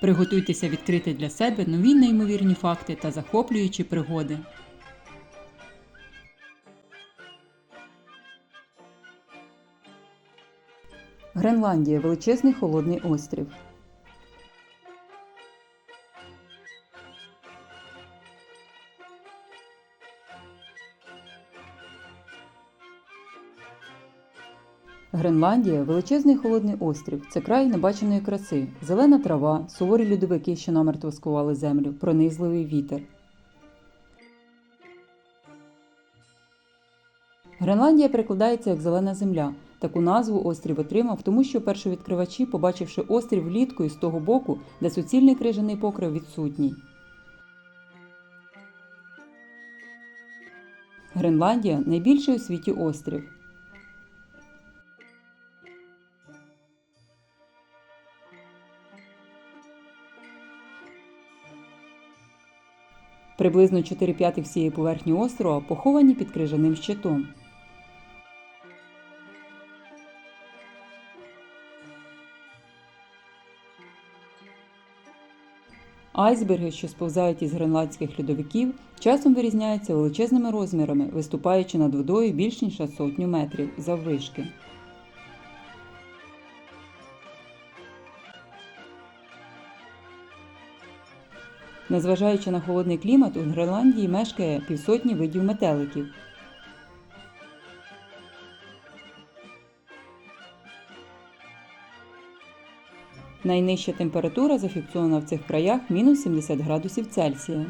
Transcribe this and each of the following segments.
Приготуйтеся відкрити для себе нові неймовірні факти та захоплюючі пригоди. Гренландія величезний холодний острів. Гренландія величезний холодний острів. Це край небаченої краси, зелена трава, суворі льодовики, що намертво скували землю, пронизливий вітер. Гренландія перекладається як зелена земля. Таку назву острів отримав, тому що першовідкривачі, побачивши острів влітку із того боку, де суцільний крижаний покрив відсутній. Гренландія найбільший у світі острів. Приблизно 4 п'ятих всієї поверхні острова поховані під крижаним щитом. Айсберги, що сповзають із гренландських льодовиків, часом вирізняються величезними розмірами, виступаючи над водою більш ніж на сотню метрів заввишки. Незважаючи на холодний клімат, у Гренландії мешкає півсотні видів метеликів. Найнижча температура зафіксована в цих краях мінус 70 градусів Цельсія.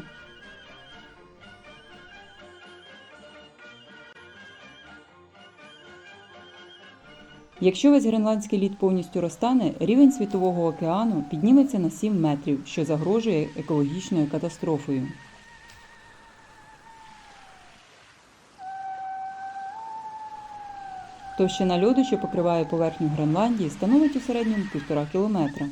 Якщо весь гренландський лід повністю розтане, рівень світового океану підніметься на 7 метрів, що загрожує екологічною катастрофою. Товщина льоду, що покриває поверхню Гренландії, становить у середньому 1,5 кілометра.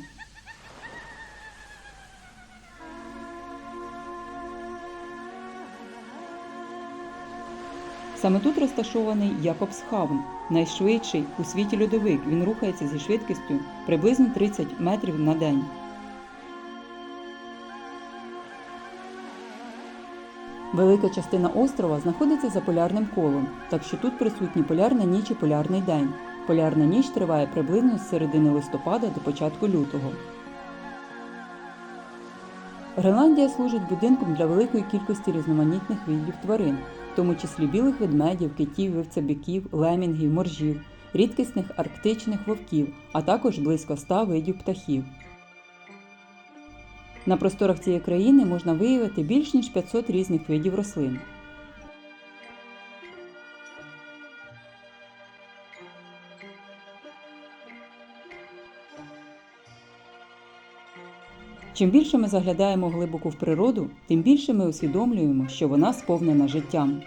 Саме тут розташований Якобсхавн, найшвидший у світі льодовик. Він рухається зі швидкістю приблизно 30 метрів на день. Велика частина острова знаходиться за полярним колом, так що тут присутні полярна ніч і полярний день. Полярна ніч триває приблизно з середини листопада до початку лютого. Гренландія служить будинком для великої кількості різноманітних видів тварин, в тому числі білих ведмедів, китів, вивцебіків, лемінгів, моржів, рідкісних арктичних вовків, а також близько ста видів птахів. На просторах цієї країни можна виявити більш ніж 500 різних видів рослин. Чим більше ми заглядаємо глибоко в природу, тим більше ми усвідомлюємо, що вона сповнена життям.